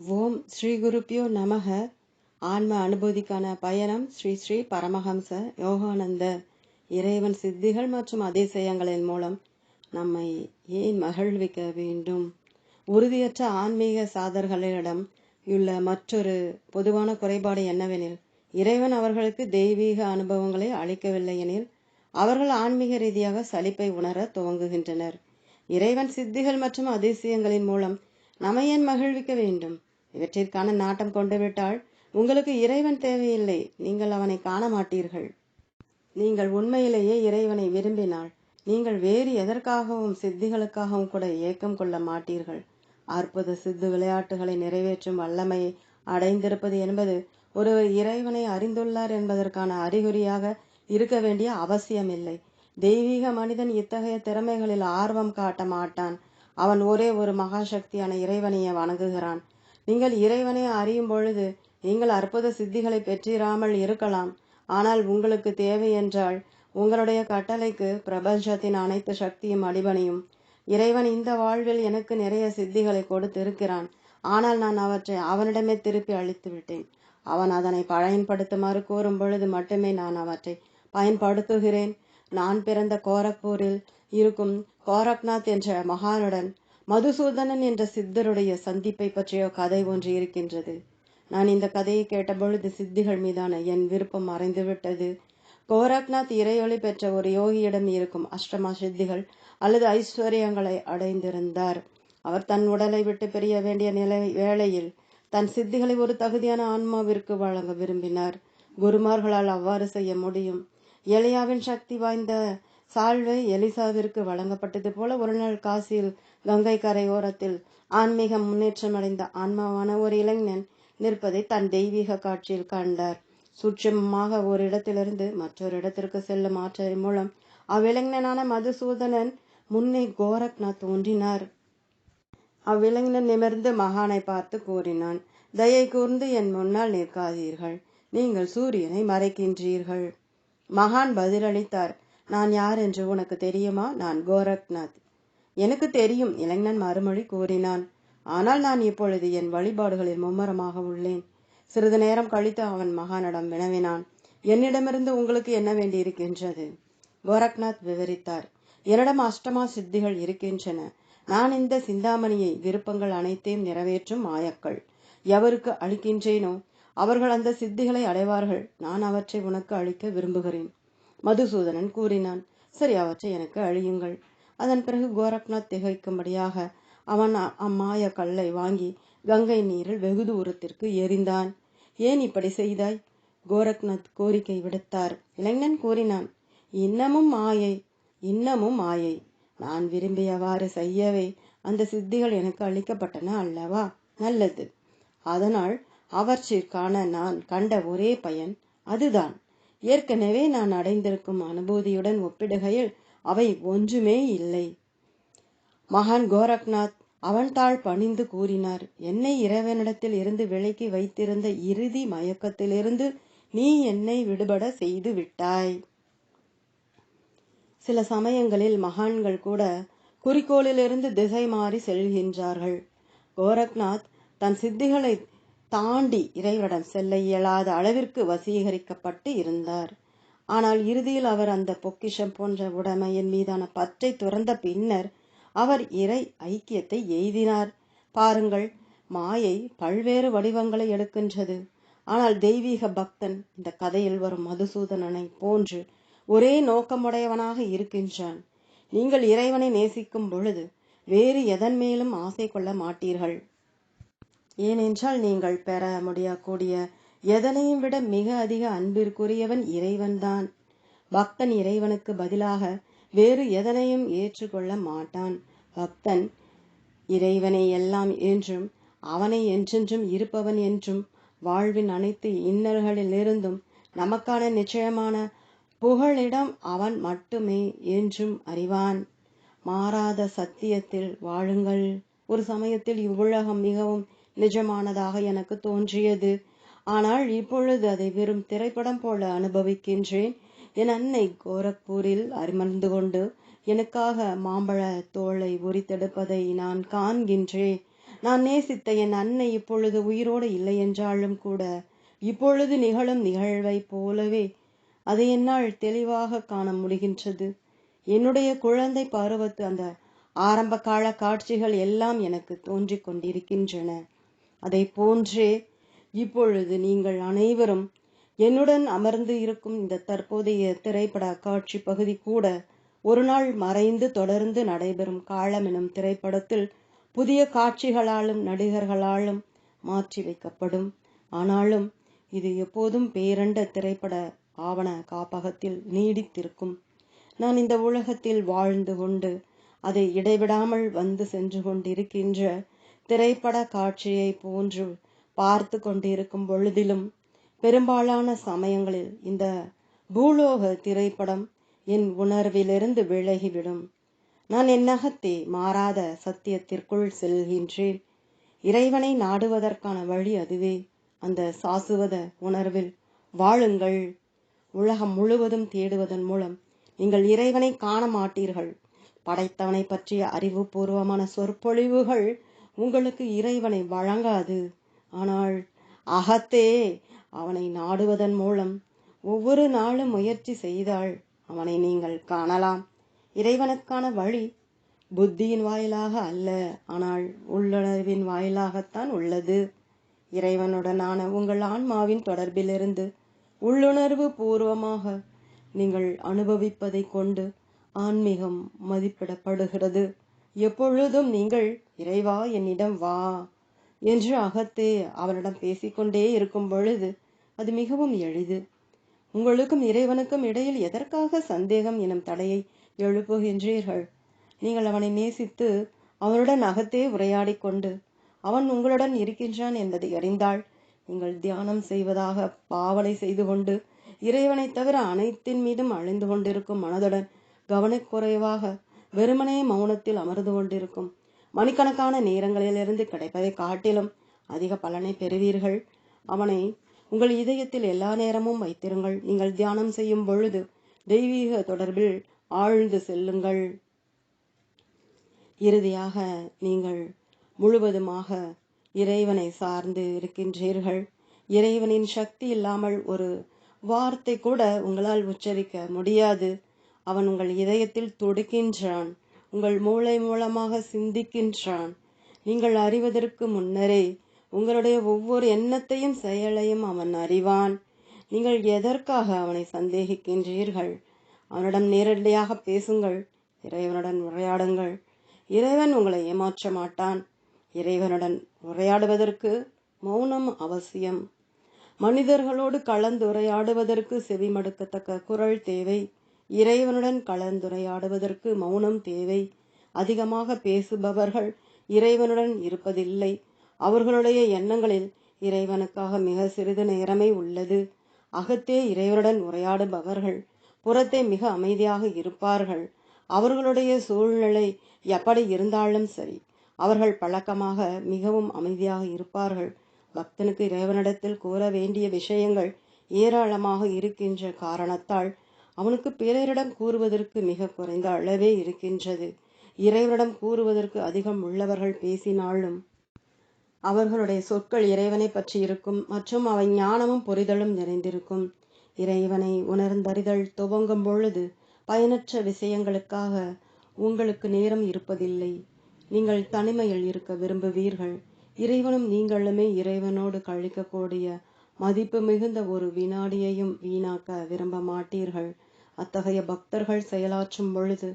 ஓம் ஸ்ரீ குருப்பியோ நமக. ஆன்ம அனுபூதிக்கான பயணம் ஸ்ரீ ஸ்ரீ பரமஹம்ச யோகானந்த. இறைவன் சித்திகள் மற்றும் அதிசயங்களின் மூலம் நம்மை ஏன் மகிழ்விக்க வேண்டும்? உறுதியற்ற ஆன்மீக சாதர்களிடம் உள்ள மற்றொரு பொதுவான குறைபாடு என்னவெனில் இறைவன் அவர்களுக்கு தெய்வீக அனுபவங்களை அளிக்கவில்லை எனில் அவர்கள் ஆன்மீக ரீதியாக சலிப்பை உணர துவங்குகின்றனர். இறைவன் சித்திகள் மற்றும் அதிசயங்களின் மூலம் நம்ம ஏன் மகிழ்விக்க வேண்டும்? இவற்றிற்கான நாட்டம் கொண்டு விட்டால் உங்களுக்கு இறைவன் தேவையில்லை. நீங்கள் அவனை காண மாட்டீர்கள் நீங்கள் உண்மையிலேயே இறைவனை விரும்பினால் நீங்கள் வேறு எதற்காகவும் சித்திகளுக்காகவும் கூட ஏக்கம் கொள்ள மாட்டீர்கள். அற்புத சித்து விளையாட்டுகளை நிறைவேற்றும் வல்லமையை அடைந்திருப்பது என்பது ஒருவர் இறைவனை அறிந்துள்ளார் என்பதற்கான அறிகுறியாக இருக்க வேண்டிய அவசியமில்லை. தெய்வீக மனிதன் இத்தகைய திறமைகளில் ஆர்வம் காட்ட மாட்டான். அவன் ஒரே ஒரு மகாசக்தியான இறைவனையே வணங்குகிறான். நீங்கள் இறைவனை அறியும் பொழுது நீங்கள் அற்புத சித்திகளை பெற்றிராமல் இருக்கலாம். ஆனால் உங்களுக்கு தேவை என்றால் உங்களுடைய கட்டளைக்கு பிரபஞ்சத்தின் அனைத்து சக்தியும் அடிபணியும். இறைவன் இந்த வாழ்வில் எனக்கு நிறைய சித்திகளை கொடுத்து இருக்கிறான் ஆனால் நான் அவற்றை அவனிடமே திருப்பி அளித்து விட்டேன். அவன் அதனை பயன்படுத்துமாறு கூறும் பொழுது மட்டுமே நான் அவற்றை பயன்படுத்துகிறேன். நான் பிறந்த கோரக்பூரில் இருக்கும் கோரக்நாத் என்ற மகானுடன் மதுசூதனன் என்ற சித்தருடைய சந்திப்பை பற்றிய கதை ஒன்று இருக்கின்றது. நான் இந்த கதையை கேட்டபொழுது சித்திகள் மீதான என் விருப்பம் மறைந்துவிட்டது. கோரக்நாத் இறையொளி பெற்ற ஒரு யோகியிடம் இருக்கும் அஷ்டமா சித்திகள் அல்லது ஐஸ்வர்யங்களை அடைந்திருந்தார். அவர் தன் உடலை விட்டு பிரிய வேண்டிய நிலை வேளையில் தன் சித்திகளை ஒரு தகுதியான ஆன்மாவிற்கு வழங்க விரும்பினார். குருமார்களால் அவ்வாறு செய்ய முடியும். எலியாவின் சக்தி வாய்ந்த சால்வை எலிசாவிற்கு வழங்கப்பட்டது போல ஒரு நாள் காசியில் கங்கை கரையோரத்தில் ஆன்மீக முன்னேற்றம் அடைந்த ஆன்மாவான ஒரு இளைஞன் நிற்பதை தன் தெய்வீக காட்சியில் கண்டார். சூட்சமமாக ஒரு இடத்திலிருந்து மற்றொரு இடத்திற்கு செல்லும் ஆற்றலின் மூலம் அவ்விளைஞனான மதுசூதனன் முன்னே கோரக்நாத் தோன்றினார். அவ்விளைஞன் நிமிர்ந்து மகானை பார்த்து கூறினான் தயை கூர்ந்து என் முன்னால் நிற்காதீர்கள். நீங்கள் சூரியனை மறைக்கின்றீர்கள். மகான் பதிலளித்தார் நான் யார் என்று உனக்கு தெரியுமா? நான் கோரக்நாத். எனக்கு தெரியும் இளைஞன் மறுமொழி கூறினான். ஆனால் நான் இப்பொழுது என் வழிபாடுகளில் மும்மரமாக உள்ளேன். சிறிது நேரம் கழித்து அவன் மகானிடம் வினவினான். என்னிடமிருந்து உங்களுக்கு என்ன வேண்டியிருக்கின்றது? கோரக்நாத் விவரித்தார். என்னிடம் அஷ்டமா சித்திகள் இருக்கின்றன. நான் இந்த சிந்தாமணியை விருப்பங்கள் அனைத்தையும் நிறைவேற்றும் மாயக்கள் எவருக்கு அளிக்கின்றேனோ அவர்கள் அந்த சித்திகளை அடைவார்கள். நான் அவற்றை உனக்கு அளிக்க விரும்புகிறேன். மதுசூதனன் கூறினான். சரி அவற்றை எனக்கு அழியுங்கள். அதன் பிறகு கோரக்நாத் திகைக்கும்படியாக அவன் அம்மாய கல்லை வாங்கி கங்கை நீரில் வெகு தூரத்திற்கு எரிந்தான். ஏன் இப்படி செய்தாய்? கோரக்நாத் கோரிக்கை விடுத்தார். இளைஞன் கூறினான் இன்னமும் மாயை இன்னமும் மாயை நான் விரும்பியவாறு செய்யவே அந்த சித்திகள் எனக்கு அளிக்கப்பட்டன அல்லவா? நல்லது. அதனால் அவற்றிற்கான நான் கண்ட ஒரே பயன் அதுதான். ஏற்கனவே நான் அடைந்திருக்கும் அனுபூதியுடன் ஒப்பிடுகையில் அவை ஒன்றுமே இல்லை. மகான் கோரக்நாத் அவன்தாள் பணிந்து கூறினார் என்னை இறைவனிடத்தில் இருந்து விலக்கி வைத்திருந்த இறுதி மயக்கத்திலிருந்து நீ என்னை விடுபட செய்து விட்டாய். சில சமயங்களில் மகான்கள் கூட குறிக்கோளிலிருந்து திசை மாறி செல்கின்றார்கள். கோரக்நாத் தன் சித்திகளை தாண்டி இறைவனிடம் செல்ல இயலாத அளவிற்கு வசீகரிக்கப்பட்டு இருந்தார். ஆனால் இறுதியில் அவர் அந்த பொக்கிஷம் போன்ற உடைமையின் மீதான பற்றை துறந்த பின்னர் அவர் இறை ஐக்கியத்தை எய்தினார். பாருங்கள் மாயை பல்வேறு வடிவங்களை எடுக்கின்றது. ஆனால் தெய்வீக பக்தன் இந்த கதையில் வரும் மதுசூதனனை போன்று ஒரே நோக்கமுடையவனாக இருக்கின்றான். நீங்கள் இறைவனை நேசிக்கும் பொழுது வேறு எதன் மேலும் ஆசை கொள்ள மாட்டீர்கள்? ஏனென்றால் நீங்கள் பெற முடியக்கூடிய எதனையும் விட மிக அதிக அன்பிற்குரியவன் இறைவன்தான். பக்தன் இறைவனுக்கு பதிலாக வேறு எதனையும் ஏற்றுக்கொள்ள மாட்டான். பக்தன் இறைவனை எல்லாம் என்றும் அவனை என்றென்றும் இருப்பவன் என்றும் வாழ்வின் அனைத்து இன்னல்களிலிருந்தும் நமக்கான நிச்சயமான புகழிடம் அவன் மட்டுமே என்றும் அறிவான். மாறாத சத்தியத்தில் வாழுங்கள். ஒரு சமயத்தில் இவ்வுலகம் மிகவும் நிஜமானதாக எனக்கு தோன்றியது. ஆனால் இப்பொழுது அதை வெறும் திரைப்படம் போல அனுபவிக்கின்றேன். என் அன்னை கோரக்பூரில் அமர்ந்து கொண்டு எனக்காக மாம்பழ தோலை உரித்தெடுப்பதை நான் காண்கின்றேன். நான் நேசித்த என் அன்னை இப்பொழுது உயிரோடு இல்லை என்றாலும் கூட இப்பொழுது நிகழும் நிகழ்வைப் போலவே அதை என்னால் தெளிவாக காண முடிகின்றது. என்னுடைய குழந்தை பருவத்து அந்த ஆரம்ப கால காட்சிகள் எல்லாம் எனக்கு தோன்றிக் கொண்டிருக்கின்றன. அதை போன்றே இப்பொழுது நீங்கள் அனைவரும் என்னுடன் அமர்ந்து இருக்கும் இந்த தற்போதைய திரைப்பட காட்சி பகுதி கூட ஒரு நாள் மறைந்து தொடர்ந்து நடைபெறும் காலம் எனும் திரைப்படத்தில் புதிய காட்சிகளாலும் நடிகர்களாலும் மாற்றி வைக்கப்படும். ஆனாலும் இது எப்போதும் பேரண்ட திரைப்பட ஆவண காப்பகத்தில் நீடித்திருக்கும். நான் இந்த உலகத்தில் வாழ்ந்து கொண்டு அதை இடைவிடாமல் வந்து சென்று கொண்டிருக்கின்ற திரைப்பட காட்சியை போன்று பார்த்து கொண்டிருக்கும் பொழுதிலும் பெரும்பாலான சமயங்களில் இந்த பூலோக திரைப்படம் என் உணர்விலிருந்து விலகிவிடும். நான் என் நகத்தை மாறாத சத்தியத்திற்குள் செல்கின்றேன். இறைவனை நாடுவதற்கான வழி அதுவே. அந்த சாசுவத உணர்வில் வாழுங்கள். உலகம் முழுவதும் தேடுவதன் மூலம் நீங்கள் இறைவனை காண மாட்டீர்கள். படைத்தவனை பற்றிய அறிவுபூர்வமான சொற்பொழிவுகள் உங்களுக்கு இறைவனை வழங்காது. ஆனால் அகத்தே அவனை நாடுவதன் மூலம் ஒவ்வொரு நாளும் முயற்சி செய்தால் அவனை நீங்கள் காணலாம். இறைவனுக்கான வழி புத்தியின் வாயிலாக அல்ல ஆனால் உள்ளுணர்வின் வாயிலாகத்தான் உள்ளது. இறைவனுடனான உங்கள் ஆன்மாவின் தொடர்பிலிருந்து உள்ளுணர்வு பூர்வமாக நீங்கள் அனுபவிப்பதை கொண்டு ஆன்மீகம் மதிப்பிடப்படுகிறது. எப்பொழுதும் நீங்கள் இறைவா என்னிடம் வா என்று அகத்தே அவனிடம் பேசிக்கொண்டே இருக்கும் பொழுது அது மிகவும் எளிது. உங்களுக்கும் இறைவனுக்கும் இடையில் எதற்காக சந்தேகம் எனும் தடையை எழுப்புகின்றீர்கள்? நீங்கள் அவனை நேசித்து அவனுடன் அகத்தே உரையாடி கொண்டு அவன் உங்களுடன் இருக்கின்றான் என்பதை அறிந்தால் நீங்கள் தியானம் செய்வதாக பாவனை செய்து கொண்டு இறைவனை தவிர அனைத்தின் மீதும் அழிந்து கொண்டிருக்கும் மனதுடன் கவனக்குறைவாக வெறுமனே மௌனத்தில் அமர்ந்து கொண்டிருக்கும் மணிக்கணக்கான நேரங்களிலிருந்து கிடைப்பதை காட்டிலும் அதிக பலனை பெறுவீர்கள். அவனை உங்கள் இதயத்தில் எல்லா நேரமும் வைத்திருங்கள். நீங்கள் தியானம் செய்யும் பொழுது தெய்வீக தொடர்பில் ஆழ்ந்து செல்லுங்கள். இறுதியாக நீங்கள் முழுவதுமாக இறைவனை சார்ந்து இருக்கின்றீர்கள். இறைவனின் சக்தி இல்லாமல் ஒரு வார்த்தை கூட உங்களால் உச்சரிக்க முடியாது. அவன் உங்கள் இதயத்தில் துடிக்கின்றான். உங்கள் மூளை மூலமாக சிந்திக்கின்றான். நீங்கள் அறிவதற்கு முன்னரே உங்களுடைய ஒவ்வொரு எண்ணத்தையும் செயலையும் அவன் அறிவான். நீங்கள் எதற்காக அவனை சந்தேகிக்கின்றீர்கள்? அவனிடம் நேரடியாக பேசுங்கள். இறைவனுடன் உரையாடுங்கள். இறைவன் உங்களை ஏமாற்ற மாட்டான். இறைவனுடன் உரையாடுவதற்கு மௌனம் அவசியம். மனிதர்களோடு கலந்துரையாடுவதற்கு செவிமடுக்கத்தக்க குரல் தேவை. இறைவனுடன் கலந்துரையாடுவதற்கு மௌனம் தேவை. அதிகமாக பேசுபவர்கள் இறைவனுடன் இருப்பதில்லை. அவர்களுடைய எண்ணங்களில் இறைவனுக்காக மிக சிறிது நேரமே உள்ளது. அகத்தே இறைவனுடன் உரையாடுபவர்கள் புறத்தே மிக அமைதியாக இருப்பார்கள். அவர்களுடைய சூழ்நிலை எப்படி இருந்தாலும் சரி அவர்கள் பழக்கமாக மிகவும் அமைதியாக இருப்பார்கள். பக்தனுக்கு இறைவனிடத்தில் கூற வேண்டிய விஷயங்கள் ஏராளமாக இருக்கின்ற காரணத்தால் அவனுக்கு பிறரிடம் கூறுவதற்கு மிக குறைந்த அளவே இருக்கின்றது. இறைவனிடம் கூறுவதற்கு அதிகம் உள்ளவர்கள் பேசினாலும் அவர்களுடைய சொற்கள் இறைவனை பற்றி இருக்கும் மற்றும் அவை ஞானமும் புரிதலும் நிறைந்திருக்கும். இறைவனை உணர்ந்தறிதல் துவங்கும் பொழுது பயனற்ற விஷயங்களுக்காக உங்களுக்கு நேரம் இருப்பதில்லை. நீங்கள் தனிமையில் இருக்க விரும்புவீர்கள். இறைவனும் நீங்களுமே இறைவனோடு கழிக்கக்கூடிய மதிப்பு மிகுந்த ஒரு வினாடியையும் வீணாக்க விரும்ப மாட்டீர்கள். அத்தகைய பக்தர்கள் செயலாற்றும் பொழுது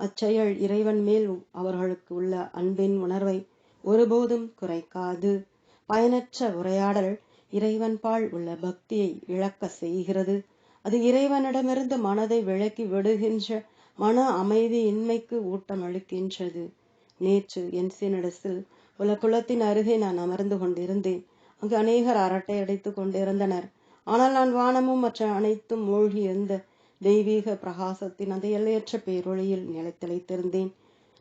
அச்செயல் இறைவன் மேல் அவர்களுக்கு உள்ள அன்பின் உணர்வை ஒருபோதும் குறைக்காது. பயனற்ற உரையாடல் இறைவன் பால் உள்ள பக்தியை இழக்க செய்கிறது. அது இறைவனிடமிருந்து மனதை விலக்கி விடுகின்ற மன அமைதியின்மைக்கு ஊட்டம் அளிக்கின்றது. நேற்று என் சீனிடத்தில் குளத்தின் அருகே நான் அமர்ந்து கொண்டிருந்தேன். அங்கு அநேகர் அரட்டை அடித்துக் கொண்டிருந்தனர். ஆனால் நான் வானமும் மற்ற அனைத்தும் மூழ்கி இருந்த தெய்வீக பிரகாசத்தின் அந்த எல்லையற்ற பேரொழியில் நிலைத்திழைத்திருந்தேன்.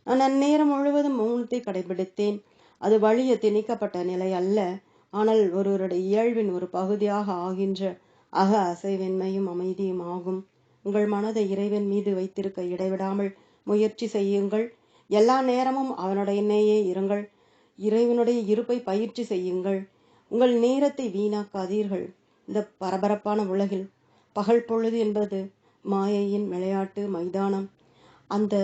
நான் அந்நேரம் முழுவதும் மௌனத்தை கடைபிடித்தேன். அது வழிய திணிக்கப்பட்ட நிலை அல்ல. ஆனால் ஒருவருடைய இயல்பின் ஒரு பகுதியாக ஆகின்ற அக அசைவின்மையும் அமைதியும் ஆகும். உங்கள் மனதை இறைவன் மீது வைத்திருக்க இடைவிடாமல் முயற்சி செய்யுங்கள். எல்லா நேரமும் அவனுடையனேயே இருங்கள். இறைவனுடைய இருப்பை பயிற்சி செய்யுங்கள். உங்கள் நேரத்தை வீணாக்காதீர்கள். இந்த பரபரப்பான உலகில் பகல் பொழுது என்பது மாயையின் விளையாட்டு மைதானம். அந்த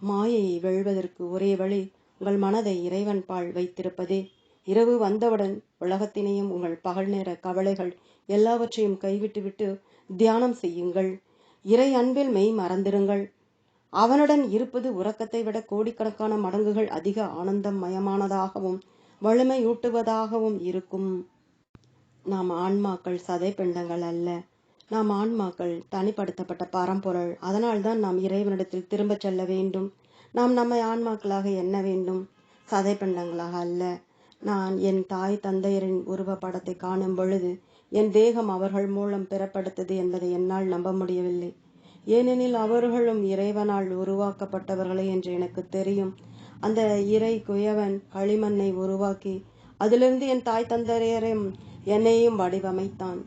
மாயையை வெல்வதற்கு ஒரே வழி உங்கள் மனதை இறைவன் பால் வைத்திருப்பதே. இரவு வந்தவுடன் உலகத்தினையும் உங்கள் பகல் நேர கவலைகள் எல்லாவற்றையும் கைவிட்டுவிட்டு தியானம் செய்யுங்கள். இறை அன்பில் மெய் மறந்திருங்கள். அவனுடன் இருப்பது உறக்கத்தை விட கோடிக்கணக்கான மடங்குகள் அதிக ஆனந்தம் மயமானதாகவும் வலிமையூட்டுவதாகவும் இருக்கும். நாம் ஆன்மாக்கள் சதை பிண்டங்கள் அல்ல. நாம் ஆன்மாக்கள் தனிப்படுத்தப்பட்ட பரம்பொருள். அதனால்தான் நாம் இறைவனிடத்தில் திரும்பச் செல்ல வேண்டும். நாம் நம்மை ஆன்மாக்களாக எண்ண வேண்டும். சதை பண்டங்களாக அல்ல. நான் என் தாய் தந்தையரின் உருவப்படத்தை காணும் பொழுது என் தேகம் அவர்கள் மூலம் பெறப்படுத்தது என்பதை என்னால் நம்ப முடியவில்லை. ஏனெனில் அவர்களும் இறைவனால் உருவாக்கப்பட்டவர்களே என்று எனக்கு தெரியும். அந்த இறை குயவன் களிமண்ணை உருவாக்கி அதிலிருந்து என் தாய் தந்தையரையும் என்னையும் வடிவமைத்தான்.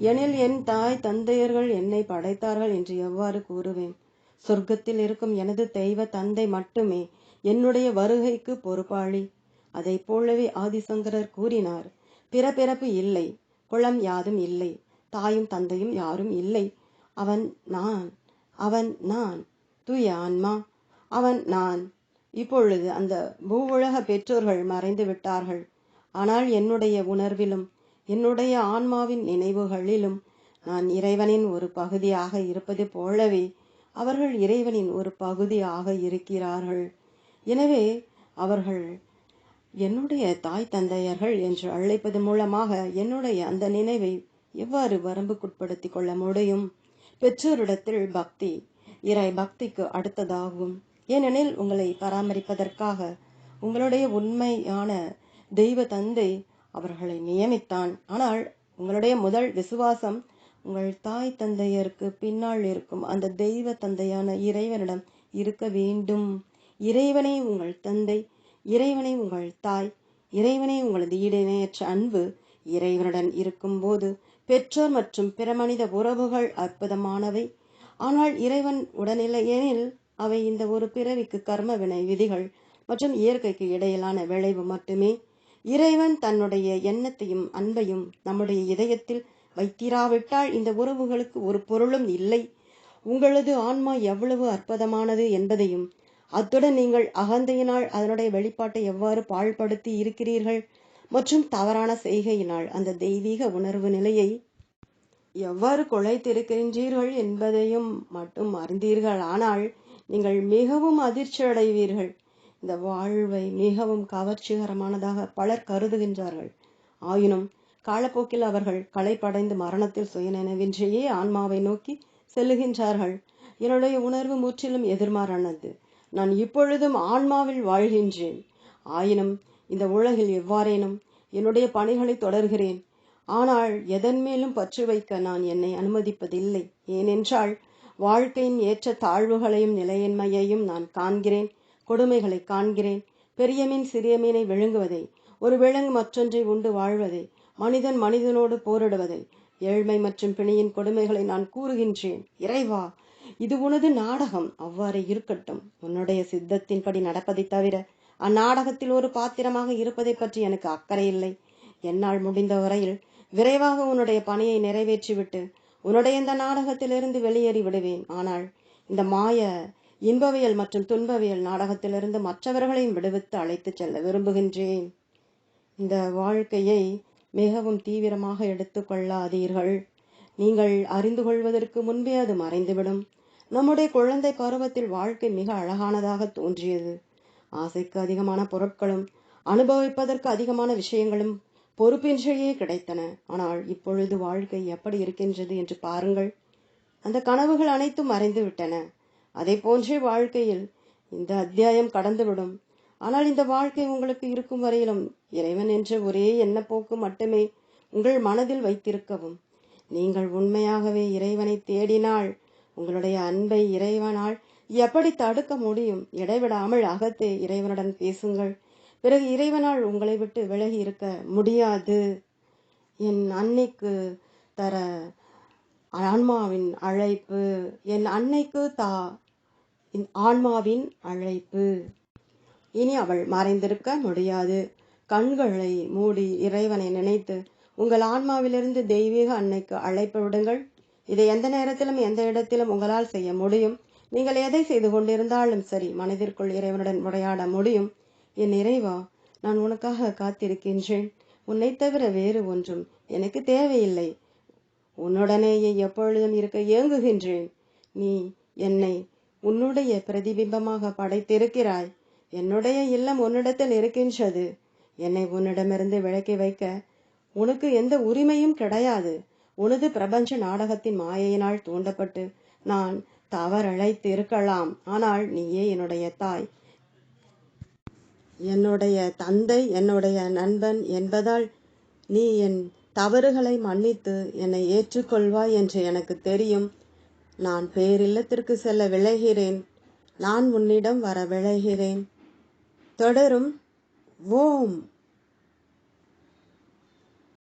எனில் என் தாய் தந்தையர்கள் என்னை படைத்தார்கள் என்று எவ்வாறு கூறுவேன்? சொர்க்கத்தில் இருக்கும் எனது தெய்வ தந்தை மட்டுமே என்னுடைய வருகைக்கு பொறுப்பாளி. அதை போலவே ஆதிசங்கரர் கூறினார் பிற பிறப்பு இல்லை குளம் யாதும் இல்லை தாயும் தந்தையும் யாரும் இல்லை. அவன் நான் அவன் நான் தூய ஆன்மா அவன் நான். இப்பொழுது அந்த பூவுலக பெற்றோர்கள் மறைந்து விட்டார்கள். ஆனால் என்னுடைய உணர்விலும் என்னுடைய ஆன்மாவின் நினைவுகளிலும் நான் இறைவனின் ஒரு பகுதியாக இருப்பது போலவே அவர்கள் இறைவனின் ஒரு பகுதியாக இருக்கிறார்கள். எனவே அவர்கள் என்னுடைய தாய் தந்தையர்கள் என்று அழைப்பது மூலமாக என்னுடைய அந்த நினைவை எவ்வாறு வரம்புக்குட்படுத்தி கொள்ள முடியும்? பெற்றோரிடத்தில் பக்தி இறை பக்திக்கு அடுத்ததாகும். ஏனெனில் உங்களை பராமரிப்பதற்காக உங்களுடைய உண்மையான தெய்வ தந்தை அவர்களை நியமித்தான். ஆனால் உங்களுடைய முதல் விசுவாசம் உங்கள் தாய் தந்தையருக்கு பின்னால் இருக்கும் அந்த தெய்வ தந்தையான இறைவனிடம் இருக்க வேண்டும். இறைவனை உங்கள் தந்தை இறைவனை உங்கள் தாய் இறைவனை உங்களது ஈடிணையற்ற அன்பு. இறைவனுடன் இருக்கும்போது பெற்றோர் மற்றும் பிற மனித உறவுகள் அற்புதமானவை. ஆனால் இறைவன் உடனில்லையெனில் அவை இந்த ஒரு பிறவிக்கு கர்ம வினை விதிகள் மற்றும் இயற்கைக்கு இடையிலான விளைவு மட்டுமே. இறைவன் தன்னுடைய எண்ணத்தையும் அன்பையும் நம்முடைய இதயத்தில் வைத்திராவிட்டால் இந்த உறவுகளுக்கு ஒரு பொருளும் இல்லை. உங்களது ஆன்மா எவ்வளவு அற்புதமானது என்பதையும் அத்துடன் நீங்கள் அகந்தையினால் அதனுடைய வெளிப்பாட்டை எவ்வாறு பாழ்படுத்தி இருக்கிறீர்கள் மற்றும் தவறான செய்கையினால் அந்த தெய்வீக உணர்வு நிலையை எவ்வாறு குலைத்திருக்கின்றீர்கள் என்பதையும் மட்டும் அறிந்தீர்கள். ஆனால் நீங்கள் மிகவும் அதிர்ச்சி அடைவீர்கள் இந்த வாழ்வை மிகவும் கவர்ச்சிகரமானதாக பலர் கருதுகின்றார்கள். ஆயினும் காலப்போக்கில் அவர்கள் களைப்படைந்து மரணத்தில் சுயநினைவின்றியே ஆன்மாவை நோக்கி செல்லுகின்றார்கள். என்னுடைய உணர்வு முற்றிலும் எதிர்மாறானது. நான் இப்பொழுதும் ஆன்மாவில் வாழ்கின்றேன். ஆயினும் இந்த உலகில் எவ்வாறேனும் என்னுடைய பணிகளை தொடர்கிறேன். ஆனால் எதன் மேலும் பற்று வைக்க நான் என்னை அனுமதிப்பதில்லை. ஏனென்றால் வாழ்க்கையின் ஏற்ற தாழ்வுகளையும் நிலையின்மையையும் நான் காண்கிறேன். கொடுமைகளை காண்கிறேன். பெரிய மீன் சிறிய மீனை விழுங்குவதை ஒரு விலங்கு மற்றொன்றை உண்டு வாழ்வதை மனிதன் மனிதனோடு போரிடுவதை ஏழ்மை மற்றும் பிணியின் கொடுமைகளை நான் கூறுகின்றேன். இறைவா இது உனது நாடகம். அவ்வாறு இருக்கட்டும். உன்னுடைய சித்தத்தின்படி நடப்பதை தவிர அந்நாடகத்தில் ஒரு பாத்திரமாக இருப்பதை பற்றி எனக்கு அக்கறை இல்லை. என்னால் முடிந்த வரையில் விரைவாக உன்னுடைய பணியை நிறைவேற்றிவிட்டு உன்னுடைய இந்த நாடகத்திலிருந்து வெளியேறி விடுவேன். ஆனால் இந்த மாய இன்பவியல் மற்றும் துன்பவியல் நாடகத்திலிருந்து மற்றவர்களையும் விடுவித்து அழைத்துச் செல்ல விரும்புகின்றேன். இந்த வாழ்க்கையை மிகவும் தீவிரமாக எடுத்துக்கொள்ளாதீர்கள் நீங்கள் அறிந்து கொள்வதற்கு முன்பே அது மறைந்துவிடும். நம்முடைய குழந்தை பருவத்தில் வாழ்க்கை மிக அழகானதாக தோன்றியது. ஆசைக்கு அதிகமான பொருட்களும் அனுபவிப்பதற்கு அதிகமான விஷயங்களும் பொறுப்பின்றியே கிடைத்தன. ஆனால் இப்பொழுது வாழ்க்கை எப்படி இருக்கின்றது என்று பாருங்கள். அந்த கனவுகள் அனைத்தும் மறைந்து விட்டன அதை போன்றே வாழ்க்கையில் இந்த அத்தியாயம் கடந்துவிடும். ஆனால் இந்த வாழ்க்கை உங்களுக்கு இருக்கும் வரையிலும் இறைவன் என்ற ஒரே எண்ணப்போக்கு மட்டுமே உங்கள் மனதில் வைத்திருக்கவும். நீங்கள் உண்மையாகவே இறைவனை தேடினால் உங்களுடைய அன்பை இறைவனால் எப்படி தடுக்க முடியும்? இடைவிடாமல் அகத்தே இறைவனுடன் பேசுங்கள். பிறகு இறைவனால் உங்களை விட்டு விலகி இருக்க முடியாது. என் அன்னைக்கு தர ஆன்மாவின் அழைப்பு. என் அன்னைக்கு தா ஆன்மாவின் அழைப்பு. இனி அவள் மறைந்திருக்க முடியாது. கண்களை மூடி இறைவனை நினைத்து உங்கள் ஆன்மாவிலிருந்து தெய்வீக அன்னைக்கு அழைப்பு விடுங்கள். இதை எந்த நேரத்திலும் எந்த இடத்திலும் உங்களால் செய்ய முடியும். நீங்கள் எதை செய்து கொண்டிருந்தாலும் சரி மனதிற்குள் இறைவனுடன் உரையாட முடியும். என் இறைவா நான் உனக்காக காத்திருக்கின்றேன். உன்னை தவிர வேறு ஒன்றும் எனக்கு தேவையில்லை. உன்னுடனேயே எப்பொழுதும் இருக்க ஏங்குகின்றேன். நீ என்னை உன்னுடைய பிரதிபிம்பமாக படைத்திருக்கிறாய். என்னுடைய இல்லம் உன்னிடத்தில் இருக்கின்றது. என்னை உன்னிடமிருந்து விலக்கி வைக்க உனக்கு எந்த உரிமையும் கிடையாது. உனது பிரபஞ்ச நாடகத்தின் மாயையினால் தூண்டப்பட்டு நான் தவறழைத்து இருக்கலாம் ஆனால் நீயே என்னுடைய தாய். என்னுடைய தந்தை என்னுடைய நண்பன் என்பதால் நீ என் தவறுகளை மன்னித்து என்னை ஏற்றுக்கொள்வாய் என்று எனக்கு தெரியும். நான் பேரில்லத்திற்கு செல்ல விளைகிறேன் நான் உன்னிடம் வர விளைகிறேன் தொடரும். ஓம்.